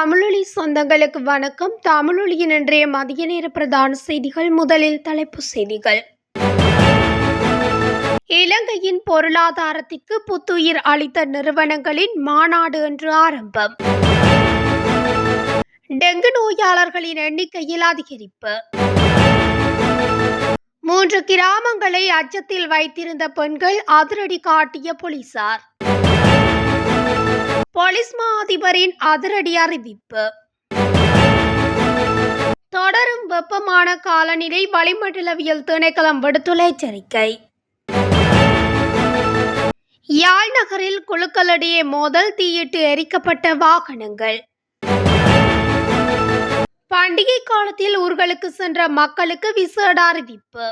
தமிழொலி சொந்தங்களுக்கு வணக்கம். தமிழொலியின் இன்றைய மதிய நேர பிரதான செய்திகள். முதலில் தலைப்புச் செய்திகள். இலங்கையின் பொருளாதாரத்திற்கு புத்துயிர் அளித்த நிறுவனங்களின் மாநாடு என்று ஆரம்பம். டெங்கு நோயாளர்களின் எண்ணிக்கையில் அதிகரிப்பு. மூன்று கிராமங்களை அச்சத்தில் வைத்திருந்த பெண்கள் அதிரடி காட்டிய போலீசார். போலீஸ் அதிபரின் அதிரடி அறிவிப்பு. தொடரும் வெப்பமான காலநிலை வளிமண்டலவியல் திணைக்களம் விடுத்துள்ள எச்சரிக்கை. யாழ் நகரில் குழுக்களிடையே மோதல் தீயிட்டு எரிக்கப்பட்ட வாகனங்கள். பண்டிகை காலத்தில் ஊர்களுக்கு சென்ற மக்களுக்கு விசேட அறிவிப்பு.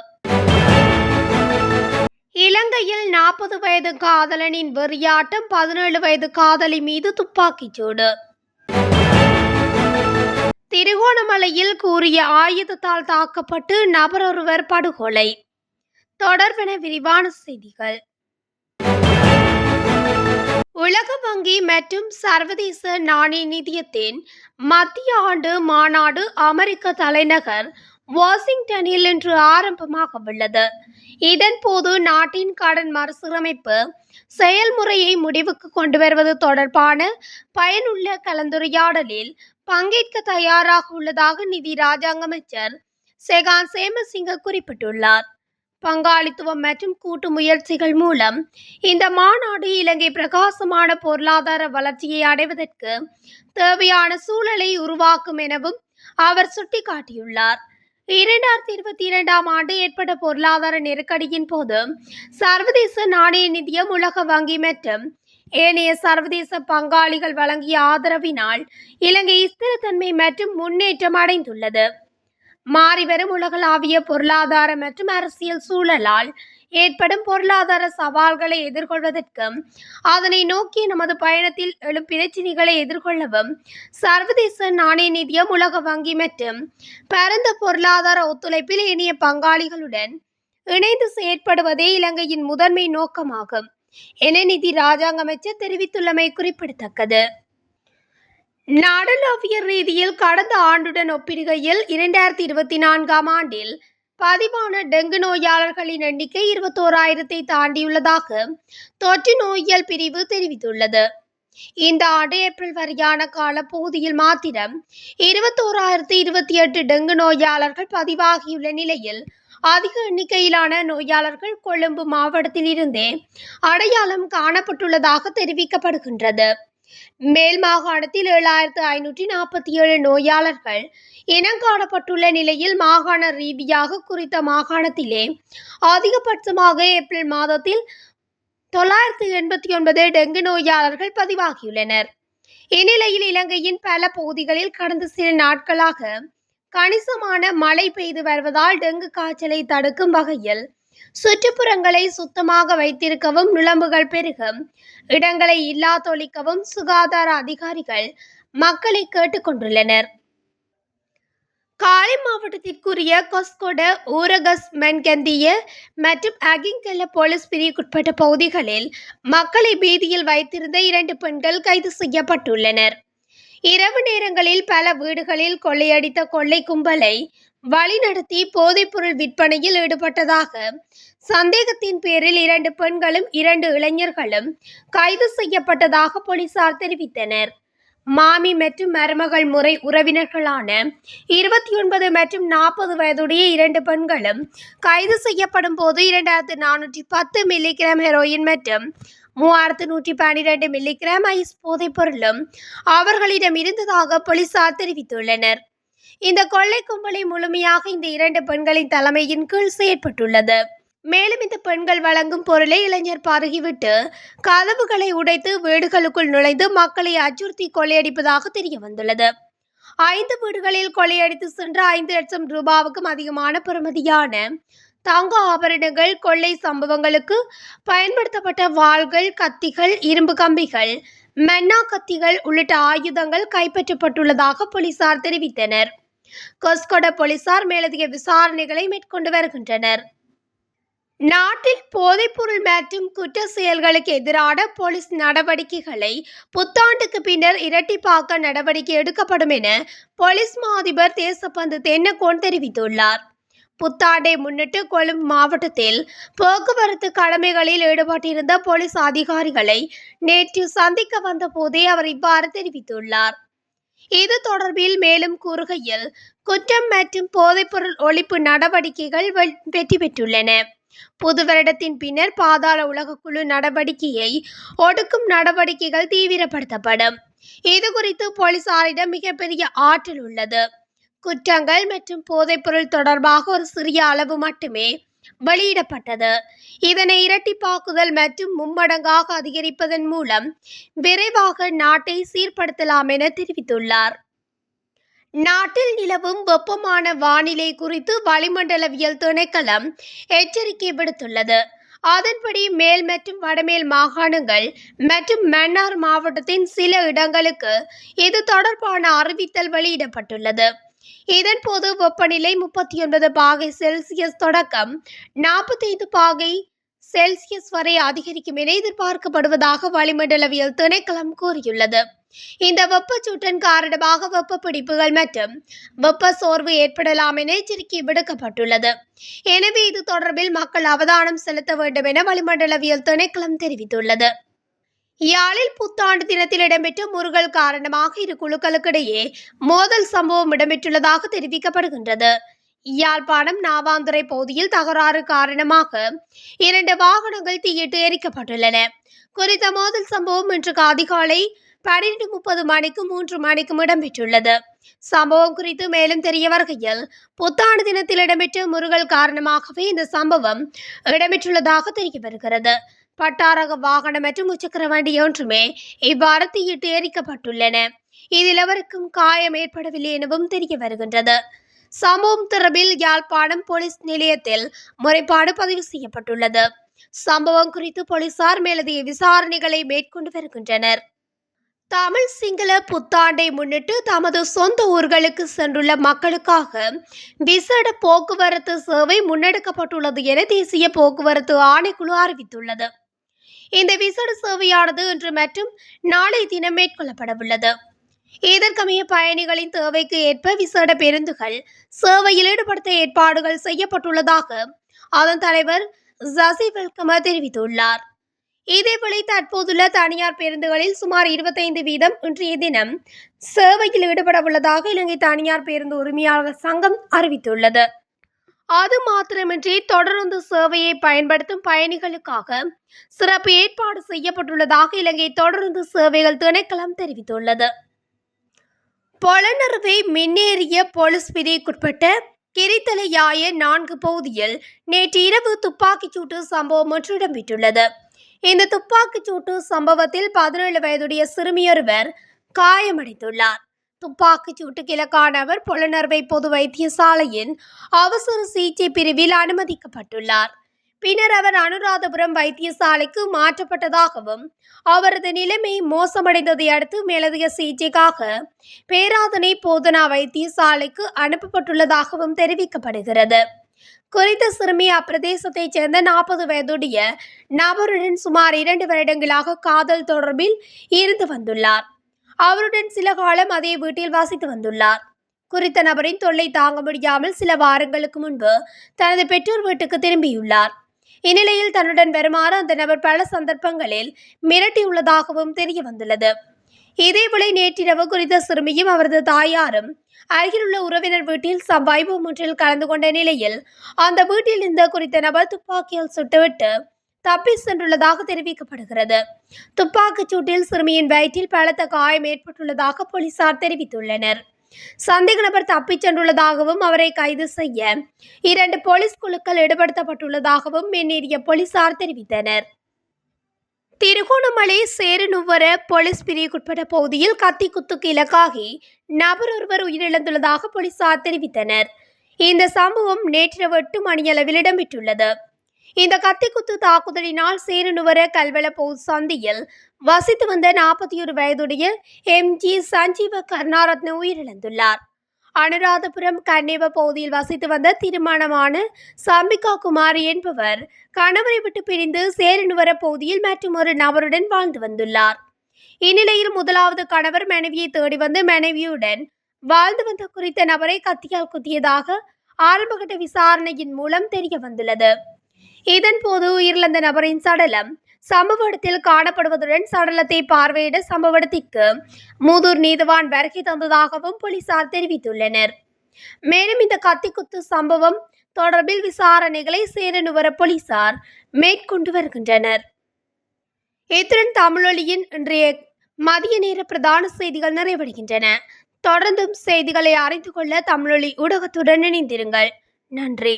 இலங்கையில் நாற்பது வயது காதலனின் வெறியாட்டம் பதினேழு வயது காதலி மீது துப்பாக்கிச் சூடு திருகோணமலையில் கூறிய ஆயுதத்தால் தாக்கப்பட்டு நபர் ஒருவர் படுகொலை. தொடர்பென விரிவான செய்திகள். உலக வங்கி மற்றும் சர்வதேச நாணய நிதியத்தின் மத்திய ஆண்டு மாநாடு அமெரிக்க தலைநகர் வாஷிங்டனில் இன்று ஆரம்பமாக உள்ளது. இதன்போது நாட்டின் கடன் மறுசீரமைப்பு செயல்முறையை முடிவுக்கு கொண்டு வருவது தொடர்பான பயனுள்ள கலந்துரையாடலில் பங்கேற்க தயாராக உள்ளதாக நிதி ராஜாங்க அமைச்சர் செகான் சேமசிங்க குறிப்பிட்டுள்ளார். பங்காளித்துவம் மற்றும் கூட்டு முயற்சிகள் மூலம் இந்த மாநாடு இலங்கை பிரகாசமான பொருளாதார வளர்ச்சியை அடைவதற்கு தேவையான சூழலை உருவாக்கும் எனவும் அவர் சுட்டிக்காட்டியுள்ளார். இரண்டாயிரத்தி இருபத்தி இரண்டாம் ஆண்டு ஏற்பட்ட பொருளாதார நெருக்கடியின் போது சர்வதேச நாணய நிதியம் உலக வங்கி மற்றும் ஏனைய சர்வதேச பங்காளிகள் வழங்கிய ஆதரவினால் இலங்கை ஸ்திரத்தன்மை மற்றும் முன்னேற்றம் அடைந்துள்ளது. மாறிவரும் உலகளாவிய பொருளாதார மற்றும் அரசியல் சூழலால் ஏற்படும் பொருளாதார சவால்களை எதிர்கொள்வதற்கும் அதனை நோக்கி நமது பயணத்தில் எழும் பிரச்சினைகளை எதிர்கொள்ளவும் சர்வதேச நாணய நிதியம் உலக வங்கி மற்றும் பரந்த பொருளாதார ஒத்துழைப்பில் இணைய பங்காளிகளுடன் இணைந்து செயற்படுவதே இலங்கையின் முதன்மை நோக்கமாகும் என நிதி ராஜாங்க அமைச்சர் தெரிவித்துள்ளமை குறிப்பிடத்தக்கது. நாடளாவிய ரீதியில் கடந்த ஆண்டுடன் ஒப்பிடுகையில் இரண்டாயிரத்தி இருபத்தி நான்காம் ஆண்டில் பதிவான டெங்கு நோயாளர்களின் எண்ணிக்கை இருபத்தோராயிரத்தை தாண்டியுள்ளதாக தொற்று நோயியல் பிரிவு தெரிவித்துள்ளது. இந்த ஆண்டு ஏப்ரல் வரையான காலப்பகுதியில் மாத்திரம் இருபத்தோராயிரத்தி இருபத்தி எட்டு டெங்கு நோயாளர்கள் பதிவாகியுள்ள நிலையில் அதிக எண்ணிக்கையிலான நோயாளர்கள் கொழும்பு மாவட்டத்தில் இருந்தே அடையாளம் காணப்பட்டுள்ளதாக தெரிவிக்கப்படுகின்றது. மேல் மாகாணத்தில் ஏழாயிரத்து ஐநூற்றி நாற்பத்தி ஏழு நோயாளர்கள் இனங்காணப்பட்டுள்ள நிலையில் மாகாண ரீதியாக குறித்த மாகாணத்திலே அதிகபட்சமாக ஏப்ரல் மாதத்தில் தொள்ளாயிரத்து எண்பத்தி ஒன்பது டெங்கு நோயாளர்கள் பதிவாகியுள்ளனர். இந்நிலையில் இலங்கையின் பல பகுதிகளில் கடந்த சில நாட்களாக கணிசமான மழை பெய்து வருவதால் டெங்கு காய்ச்சலை தடுக்கும் வகையில் சுற்றுப்புறங்களை சுத்தமாக வைத்திருக்கவும் நுழம்புகள் பெருகும் இடங்களை இல்லாதொழிக்கவும் சுகாதார அதிகாரிகள் மக்களை கேட்டுக்கொண்டுள்ளனர் காலை மாவட்டத்திற்குரிய கொஸ்கொட ஊரகஸ் மென்கந்திய மற்றும் அகிங்கல போலீஸ் பிரிவுக்குட்பட்ட பகுதிகளில் மக்களை பீதியில் வைத்திருந்த இரண்டு பெண்கள் கைது செய்யப்பட்டுள்ளனர். இரவு நேரங்களில் பல வீடுகளில் கொள்ளையடித்த கொள்ளை கும்பலை வழிநடத்தி போதைப்பொருள் விற்பனையில் ஈடுபட்டதாக சந்தேகத்தின் பேரில் இரண்டு பெண்களும் இரண்டு இளைஞர்களும் கைது செய்யப்பட்டதாக போலீசார் தெரிவித்தனர். மாமி மற்றும் மருமகள் முறை உறவினர்களான இருபத்தி ஒன்பது மற்றும் நாற்பது வயதுடைய இரண்டு பெண்களும் கைது செய்யப்படும் போது இரண்டாயிரத்து நானூற்றி பத்து மில்லிகிராம் ஹெரோயின் மற்றும் மூவாயிரத்து நூற்றி பன்னிரெண்டு மில்லிகிராம் ஐஸ் போதைப் பொருளும் அவர்களிடம் இருந்ததாக போலீசார் தெரிவித்துள்ளனர். இந்த கொள்ளை கும்பலை முழுமையாக இந்த இரண்டு பெண்களின் தலைமையின் கீழ் செயற்பட்டுள்ளது. மேலும் இந்த பெண்கள் வழங்கும் பொருளை இளைஞர் பருகிவிட்டு கதவுகளை உடைத்து வீடுகளுக்குள் நுழைந்து மக்களை அச்சுறுத்தி கொள்ளையடிப்பதாக தெரிய வந்துள்ளது ஐந்து வீடுகளில் கொள்ளையடித்து சென்ற ஐந்து லட்சம் ரூபாவுக்கும் அதிகமான பெறுமதியான தங்க ஆபரணங்கள் கொள்ளை சம்பவங்களுக்கு பயன்படுத்தப்பட்ட வாள்கள் கத்திகள் இரும்பு கம்பிகள் மென்னா கத்திகள் உள்ளிட்ட ஆயுதங்கள் கைப்பற்றப்பட்டுள்ளதாக போலீசார் தெரிவித்தனர். கொஸ்கொட போலீசார் மேலதிக விசாரணைகளை மேற்கொண்டு வருகின்றனர். நாட்டில் போதைப்பொருள் மற்றும் குற்ற செயல்களுக்கு எதிரான போலீஸ் நடவடிக்கைகளை புத்தாண்டுக்கு பின்னர் இரட்டிப்பாக்க நடவடிக்கை எடுக்கப்படும் என போலீஸ் மா அதிபர் தேசப்பந்து தென்னகோன் தெரிவித்துள்ளார். புத்தாண்டை முன்னிட்டு கொழும்பு மாவட்டத்தில் போக்குவரத்து கடமைகளில் ஈடுபட்டிருந்த போலீஸ் அதிகாரிகளை நேற்று சந்திக்க வந்த போதே அவர் இவ்வாறு தெரிவித்துள்ளார். இது தொடர்பில் மேலும் கூறுகையில் குற்றம் மற்றும் போதைப்பொருள் ஒழிப்பு நடவடிக்கைகள் வெ- வெற்றி பெற்றுள்ளன. புது வருடத்தின் பின்னர் பாதாள உலகக்குழு நடவடிக்கையை ஒடுக்கும் நடவடிக்கைகள் தீவிரப்படுத்தப்படும். இது குறித்து போலீசாரிடம் மிகப்பெரிய ஆற்றல் உள்ளது. குற்றங்கள் மற்றும் போதைப்பொருள் தொடர்பாக ஒரு சிறிய அளவு மட்டுமே வெளியிடப்பட்டது. இதனை இரட்டிப்பாக்குதல் மற்றும் மும்மடங்காக அதிகரிப்பதன் மூலம் விரைவாக நாட்டை சீர்படுத்தலாம் என தெரிவித்துள்ளார். நாட்டில் நிலவும் வெப்பமான வானிலை குறித்து வளிமண்டலவியல் திணைக்களம் எச்சரிக்கை விடுத்துள்ளது. அதன்படி மேல் மற்றும் வடமேல் மாகாணங்கள் மற்றும் மன்னார் மாவட்டத்தின் சில இடங்களுக்கு இது தொடர்பான அறிவித்தல் வெளியிடப்பட்டுள்ளது. இதன்போது வெப்பநிலை முப்பத்தி ஒன்பது பாகை செல்சியஸ் தொடக்கம் நாற்பத்தைந்து பாகை செல்சியஸ் வரை அதிகரிக்கும் என எதிர்பார்க்கப்படுவதாக வளிமண்டலவியல் திணைக்களம் கூறியுள்ளது. இந்த வெப்பச்சூட்டின் காரணமாக வெப்ப பிடிப்புகள் மற்றும் வெப்ப சோர்வு ஏற்படலாம் என எச்சரிக்கை விடுக்கப்பட்டுள்ளது. எனவே இது தொடர்பில் மக்கள் அவதானம் செலுத்த வேண்டும் என வளிமண்டலவியல் திணைக்களம் தெரிவித்துள்ளது. யாழில் புத்தாண்டு தினத்தில் இடம்பெற்ற முருகல் காரணமாக இரு குழுக்களுக்கிடையே மோதல் சம்பவம் இடம்பெற்றுள்ளதாக தெரிவிக்கப்படுகின்றது. யாழ்ப்பாணம் நாவாந்துறை பகுதியில் தகராறு காரணமாக இரண்டு வாகனங்கள் தீயிட்டு எரிக்கப்பட்டுள்ளன. குறித்த மோதல் சம்பவம் இன்று அதிகாலை பன்னிரண்டு முப்பது மணிக்கு மூன்று மணிக்கும் இடம்பெற்றுள்ளது. சம்பவம் குறித்து மேலும் தெரிய வருகையில் புத்தாண்டு தினத்தில் இடம்பெற்ற முருகல் காரணமாகவே இந்த சம்பவம் இடம்பெற்றுள்ளதாக தெரிய வருகிறது. பட்டாரக வாகனம் மற்றும் முச்சக்கர வண்டி ஒன்றுமே இவ்வாறு தீயிட்டு எரிக்கப்பட்டுள்ளன. இதில் அவருக்கும் காயம் ஏற்படவில்லை எனவும் தெரிய வருகின்றது. சம்பவம் தொடர்பில் யாழ்ப்பாணம் போலீஸ் நிலையத்தில் முறைப்பாடு பதிவு செய்யப்பட்டுள்ளது. சம்பவம் குறித்து போலீசார் மேலதிக விசாரணைகளை மேற்கொண்டு வருகின்றனர். தமிழ் சிங்கள புத்தாண்டை முன்னிட்டு தமது சொந்த ஊர்களுக்கு சென்றுள்ள மக்களுக்காக விசேட போக்குவரத்து சேவை முன்னெடுக்கப்பட்டுள்ளது என தேசிய போக்குவரத்து ஆணைக்குழு அறிவித்துள்ளது. இந்த விசேட சேவையானது இன்று மற்றும் நாளை தினம் மேற்கொள்ளப்படவுள்ளது. இதற்கமைய பயணிகளின் தேவைக்கு ஏற்ப விசேட பேருந்துகள் சேவையில் ஈடுபடுத்த ஏற்பாடுகள் செய்யப்பட்டுள்ளதாக அதன் தலைவர் ஜசி வெல்கம தெரிவித்துள்ளார். இதேவேளை தற்போதுள்ள தனியார் பேருந்துகளில் சுமார் இருபத்தைந்து வீதம் இன்றைய தினம் சேவையில் ஈடுபட உள்ளதாக இலங்கை தனியார் பேருந்து உரிமையாளர் சங்கம் அறிவித்துள்ளது. அது மாத்திரமின்றி தொடர்ந்து சேவையை பயன்படுத்தும் பயணிகளுக்காக சிறப்பு ஏற்பாடு செய்யப்பட்டுள்ளதாக இலங்கை தொடர்ந்து சேவைகள் திணைக்களம் தெரிவித்துள்ளது. பொலனறுவை மின்னேறிய போலீஸ் பிரிவுக்குட்பட்ட கிரித்தலையாய நான்கு பகுதியில் நேற்று இரவு துப்பாக்கிச் சூட்டு சம்பவம் ஒன்று இடம்பெற்றுள்ளது. இந்த துப்பாக்கிச் சூட்டு சம்பவத்தில் பதினேழு வயதுடைய சிறுமியொருவர் காயமடைந்துள்ளார். துப்பாக்கிச் சூட்டு கிழக்கானவர் புலனர்வை பொது வைத்தியசாலையின் அவசர சிகிச்சை பிரிவில் அனுமதிக்கப்பட்டுள்ளார். பின்னர் அவர் அனுராதபுரம் வைத்தியசாலைக்கு மாற்றப்பட்டதாகவும் அவரது நிலைமை மோசமடைந்ததை அடுத்து மேலதிக சிகிச்சைக்காக பேராதனை போதனா வைத்தியசாலைக்கு அனுப்பப்பட்டுள்ளதாகவும் தெரிவிக்கப்படுகிறது. குறித்த சிறுமி அப்பிரதேசத்தைச் சேர்ந்த நாற்பது வயதுடைய நபருடன் சுமார் இரண்டு வருடங்களாக காதல் தொடர்பில் இருந்து வந்துள்ளார். அவருடன் சில காலம் அதே வீட்டில் வாசித்து வந்துள்ளார். குறித்த நபரின் தொல்லை தாங்க முடியாமல் சில வாரங்களுக்கு முன்பு தனது பெற்றோர் வீட்டுக்கு திரும்பியுள்ளார். இந்நிலையில் தன்னுடன் வருமாறு அந்த நபர் பல சந்தர்ப்பங்களில் மிரட்டியுள்ளதாகவும் தெரிய வந்துள்ளது. இதேவேளை நேற்றிரவு குறித்த சிறுமியும் அவரது தாயாரும் அருகிலுள்ள உறவினர் வீட்டில் சம்பாய்வு ஒன்றில் கலந்து கொண்ட நிலையில் அந்த வீட்டில் இருந்த குறித்த நபர் துப்பாக்கியால் சுட்டுவிட்டு தப்பி சென்றுள்ளதாக தெரிவிக்கப்படுகிறது. துப்பாக்கிச் சூட்டில் சிறுமியின் வயிற்றில் பலத்த காயம் ஏற்பட்டுள்ளதாக போலீசார் தெரிவித்துள்ளனர். சந்தேக நபர் தப்பிச் சென்றுள்ளதாகவும் அவரை கைது செய்ய இரண்டு போலீஸ் குழுக்கள் ஈடுபடுத்தப்பட்டுள்ளதாகவும் மின்னேறிய போலீசார் தெரிவித்தனர். திருகோணமலை சேருநுவர போலீஸ் பிரிவுக்குட்பட்ட பகுதியில் கத்தி குத்துக்கு இலக்காகி நபர் ஒருவர் உயிரிழந்துள்ளதாக போலீசார் தெரிவித்தனர். இந்த சம்பவம் நேற்றிரவு எட்டு மணியளவில் இடம்பெற்றுள்ளது. இந்த கத்திக்குத்து தாக்குதலினால் சேரனுவர கல்வெள பகுதி சந்தியில் வசித்து வந்த நாற்பத்தி ஒரு வயதுடைய எம். ஜி. சஞ்சீவ கருணாரத்ன உயிரிழந்துள்ளார். அனுராதபுரம் கன்னிவ பகுதியில் வசித்து வந்த திருமணமான சம்பிகா குமாரி என்பவர் கணவரை விட்டு பிரிந்து சேரனுவர பகுதியில் மற்றும் ஒரு நபருடன் வாழ்ந்து வந்துள்ளார். இந்நிலையில் முதலாவது கணவர் மனைவியை தேடி வந்து மனைவியுடன் வாழ்ந்து வந்த குறித்த நபரை கத்தியால் குத்தியதாக ஆரம்பகட்ட விசாரணையின் மூலம் தெரிய வந்துள்ளது இதன் போது உயிரிழந்த நபரின் சடலம் சம்பவ இடத்தில் காணப்படுவதுடன் சடலத்தை பார்வையிட சம்பவ இடத்திற்கு மூதூர் நீதவான் வருகை தந்ததாகவும் போலீசார் தெரிவித்துள்ளனர். மேலும் இந்த கத்திக்குத்து சம்பவம் தொடர்பில் விசாரணைகளை சேரனுவர போலீசார் மேற்கொண்டு வருகின்றனர். இத்துடன் தமிழொலியின் இன்றைய மதிய நேர பிரதான செய்திகள் நிறைவடைகின்றன. தொடர்ந்தும் செய்திகளை அறிந்து கொள்ள தமிழொலி ஊடகத்துடன் இணைந்திருங்கள். நன்றி.